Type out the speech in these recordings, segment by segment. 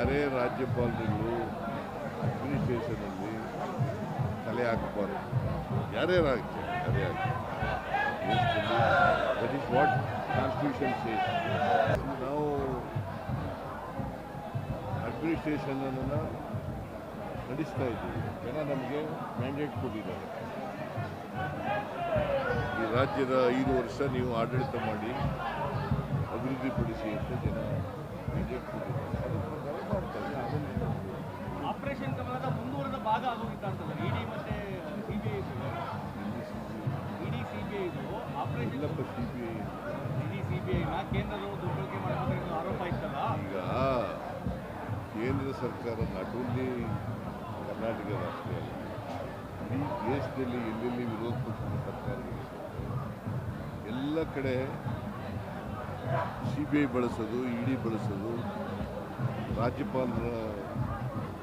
ಯಾರೇ ರಾಜ್ಯಪಾಲರುಗಳು ಅಡ್ಮಿನಿಸ್ಟ್ರೇಷನಲ್ಲಿ ತಲೆ ಹಾಕಬಾರ್ದು. ಯಾರೇ ರಾಜ್ಯ that is what constitution says ನಾವು ಅಡ್ಮಿನಿಸ್ಟ್ರೇಷನನ್ನು ನಡೆಸ್ತಾ ಇದ್ದೀವಿ. ಜನ ನಮಗೆ ಮ್ಯಾಂಡೇಟ್ ಕೊಟ್ಟಿದ್ದಾರೆ. ಈ ರಾಜ್ಯದ ಐದು ವರ್ಷ ನೀವು ಆಡಳಿತ ಮಾಡಿ ಅಭಿವೃದ್ಧಿಪಡಿಸಿ ಅಂತ ಜನ ಮ್ಯಾಂಡೇಟ್ ಕೊಟ್ಟಿದ್ದಾರೆ. ಆಪರೇಷನ್ ಕಮಲದ ಮುಂದುವರೆದ ಭಾಗ ಆಗೋಗಿತ್ತ ಇಡಿ ಮತ್ತೆ ಸಿಬಿಐ ಇಡಿ ಸಿಬಿಐ ಆಪರೇಷನ್ ಇಲ್ಲಪ್ಪ ಸಿ ಬಿ ಐ ಇಡಿ ಸಿಬಿಐನ ಕೇಂದ್ರದವರು ದುರ್ಬಳಕೆ ಮಾಡಬೇಕು ಆರೋಪ ಇತ್ತಲ್ಲ? ಈಗ ಕೇಂದ್ರ ಸರ್ಕಾರ ನಾಟ್ ಓನ್ಲಿ ಕರ್ನಾಟಕ ಅಲ್ಲ. ಇಡೀ ದೇಶದಲ್ಲಿ ಎಲ್ಲೆಲ್ಲಿ ವಿರೋಧ ಪಕ್ಷದ ಸರ್ಕಾರಗಳಿದೆ ಎಲ್ಲ ಕಡೆ ಸಿ ಬಿ ಐ ಬಳಸೋದು ಇ ಡಿ ಬಳಸೋದು ರಾಜ್ಯಪಾಲರ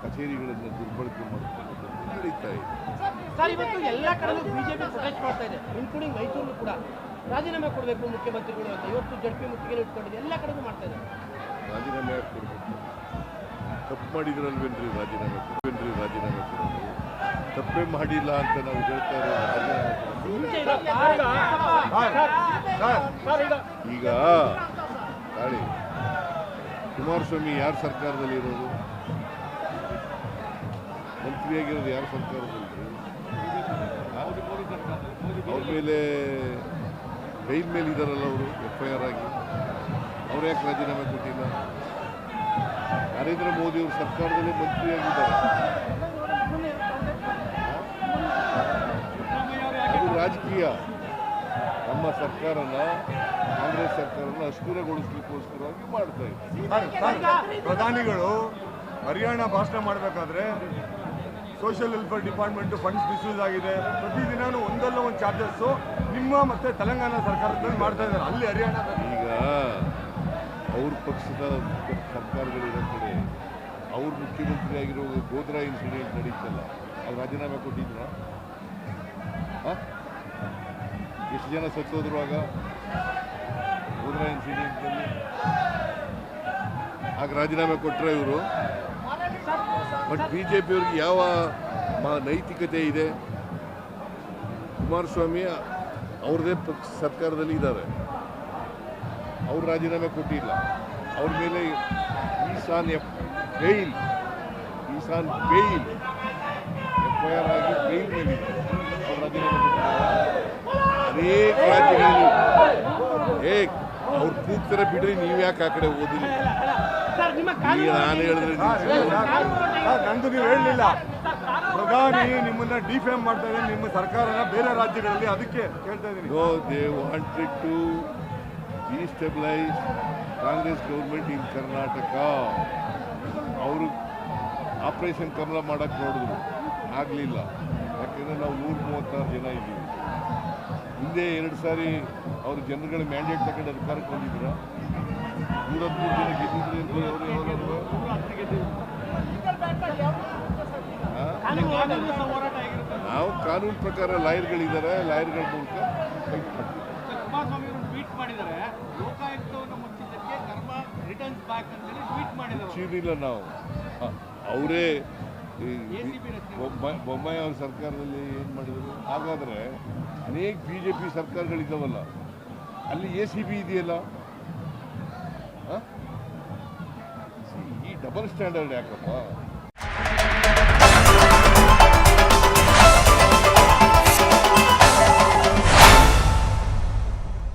ಕಚೇರಿಗಳನ್ನು ದುರ್ಬಳಕೆ ಮಾಡಿಕೊಂಡು ನಡೀತಾ ಇದೆ. ಸರ್ ಇವತ್ತು ಎಲ್ಲ ಕಡೆನೂ ಬಿಜೆಪಿ ಪ್ರೊಟೆಸ್ಟ್ ಮಾಡ್ತಾ ಇದೆ ಇನ್ಕ್ಲೂಡಿಂಗ್ ಮೈಸೂರು ಕೂಡ. ರಾಜೀನಾಮೆ ಕೊಡಬೇಕು ಮುಖ್ಯಮಂತ್ರಿಗಳು ಅಂತ ಇವತ್ತು ಜಡ್ಪಿ ಮುತ್ತಿಗೆ ಇಟ್ಕೊಂಡಿದೆ ಎಲ್ಲ ಕಡೆಗೂ ಮಾಡ್ತಾ ಇದೆ ರಾಜೀನಾಮೆ ಯಾಕೆ ಕೊಡಬೇಕು? ತಪ್ಪು ಮಾಡಿದ್ರಲ್ವೇನ್ರಿ ರಾಜೀನಾಮೆ ಕೊಡ್ಬೇನ್ರಿ ರಾಜೀನಾಮೆ ಕೊಡೋದು? ತಪ್ಪೇ ಮಾಡಿಲ್ಲ ಅಂತ ನಾವು ಹೇಳ್ತಾ ಇರೋದು ಈಗ ತಾಳಿ. ಕುಮಾರಸ್ವಾಮಿ ಯಾರ ಸರ್ಕಾರದಲ್ಲಿ ಇರೋದು? ಮಂತ್ರಿಯಾಗಿರೋದು ಯಾರ ಸರ್ಕಾರದಲ್ಲಿ? ಅವ್ರ ಮೇಲೆ ಬೈಲ್ ಮೇಲೆ ಇದಾರಲ್ಲ ಅವರು ಎಫ್ ಐ ಆರ್ ಆಗಿ. ಅವ್ರು ಯಾಕೆ ರಾಜೀನಾಮೆ ಕೊಟ್ಟಿಲ್ಲ? ನರೇಂದ್ರ ಮೋದಿ ಅವರು ಸರ್ಕಾರದಲ್ಲಿ ಮಂತ್ರಿಯಾಗಿದ್ದಾರೆ ಅದು ರಾಜಕೀಯ. ನಮ್ಮ ಸರ್ಕಾರನ ಕಾಂಗ್ರೆಸ್ ಸರ್ಕಾರನ ಅಸ್ಥಿರಗೊಳಿಸ್ಲಿಕ್ಕೋಸ್ಕರವಾಗಿ ಮಾಡ್ತಾ ಇದೆ ಪ್ರಧಾನಿಗಳು ಹರಿಯಾಣ ಭಾಷಣ ಮಾಡಬೇಕಾದ್ರೆ social welfare department funds misuse ಆಗಿದೆ. ಪ್ರತಿದಿನನೂ ಒಂದಲ್ಲ ಒಂದು ಚಾರ್ಜಸ್ಸು ನಿಮ್ಮ ಮತ್ತೆ ತೆಲಂಗಾಣ ಸರ್ಕಾರದಲ್ಲಿ ಮಾಡ್ತಾ ಇದ್ದಾರೆ. ಅಲ್ಲಿ ಹರಿಯಾಣ ಈಗ ಅವ್ರ ಪಕ್ಷದ ಸರ್ಕಾರಗಳಿರೋ ಕಡೆ ಅವ್ರ ಮುಖ್ಯಮಂತ್ರಿ ಆಗಿರೋ ಗೋದ್ರಾ ಇನ್ಸಿಡೆಂಟ್ ನಡೀತಲ್ಲ ಅವ್ರು ರಾಜೀನಾಮೆ ಕೊಟ್ಟಿದ್ರ? ಜನ ಸತ್ತೋದ್ರುವಾಗ ಇನ್ಸಿಡೆಂಟಲ್ಲಿ ಆಗ ರಾಜೀನಾಮೆ ಕೊಟ್ಟರೆ ಇವರು. ಬಟ್ ಬಿ ಜೆ ಪಿಯವ್ರಿಗೆ ಯಾವ ನೈತಿಕತೆ ಇದೆ? ಕುಮಾರಸ್ವಾಮಿ ಅವ್ರದೇ ಸರ್ಕಾರದಲ್ಲಿ ಇದ್ದಾರೆ. ಅವ್ರು ರಾಜೀನಾಮೆ ಕೊಟ್ಟಿಲ್ಲ. ಅವ್ರ ಮೇಲೆ is on F bail is on bail F I R ಆಗಿ ಬೇಲ್ ಮೇಲೆ ಅವ್ರು ರಾಜೀನಾಮೆ ಕೊಟ್ಟಿದ್ದಾರೆ. ಅನೇಕ ರಾಜ್ಯಗಳಲ್ಲಿ ಏ ಅವ್ರು ಕೂಗ್ತಾರೆ ಬಿಡ್ರಿ ನೀವು ಯಾಕೆ ಆ ಕಡೆ ಓದಿಲ್ಲ ಈಗ ನಾನು ಹೇಳಿದ್ರೆ ನಂದು ನೀವು ಹೇಳಲಿಲ್ಲ. ಪ್ರಧಾನಿ ನಿಮ್ಮನ್ನ ಡಿಫೇಮ್ ಮಾಡ್ತಾ ಇದ್ದಾರೆ ನಿಮ್ಮ ಸರ್ಕಾರ ಬೇರೆ ರಾಜ್ಯಗಳಲ್ಲಿ ಅದಕ್ಕೆ ಕೇಳ್ತಾ ಇದ್ದೀನಿ. No they wanted to destabilise Congress government in Karnataka. ಅವರು ಆಪರೇಷನ್ ಕಮಲ ಮಾಡಕ್ಕೆ ನೋಡಿದ್ರು. ಆಗಲಿಲ್ಲ. ಯಾಕೆಂದರೆ ನಾವು ನೂರ ಮೂವತ್ತಾರು ಜನ ಇದ್ದೀವಿ. ಹಿಂದೆ ಎರಡು ಸಾರಿ ಅವರು ಜನಗಳ ಮ್ಯಾಂಡೇಟ್ ತಗೊಂಡು ಅಧಿಕಾರಕ್ಕೆ ಬಂದಿದ್ರು. ನೂರ ಹದಿಮೂರು ಜನ ಗೆದ್ದಿದ್ರು ಅವ್ರು ನಾವು ಕಾನೂನು ಪ್ರಕಾರ ಲಾಯರ್ಗಳಿದ್ದಾರೆ ಲಾಯರ್ಗಳ ಮೂಲಕ ಚೀನಿಲ್ಲ ನಾವು. ಅವರೇ ಬೊಮ್ಮಾಯಿ ಅವ್ರ ಸರ್ಕಾರದಲ್ಲಿ ಏನು ಮಾಡಿದರು? ಹಾಗಾದರೆ ಅನೇಕ ಬಿ ಜೆ ಪಿ ಸರ್ಕಾರಗಳಿದ್ದಾವಲ್ಲ, ಅಲ್ಲಿ ಎ ಸಿ ಬಿ ಇದೆಯಲ್ಲ? ಈ ಡಬಲ್ ಸ್ಟ್ಯಾಂಡರ್ಡ್ ಯಾಕಪ್ಪ?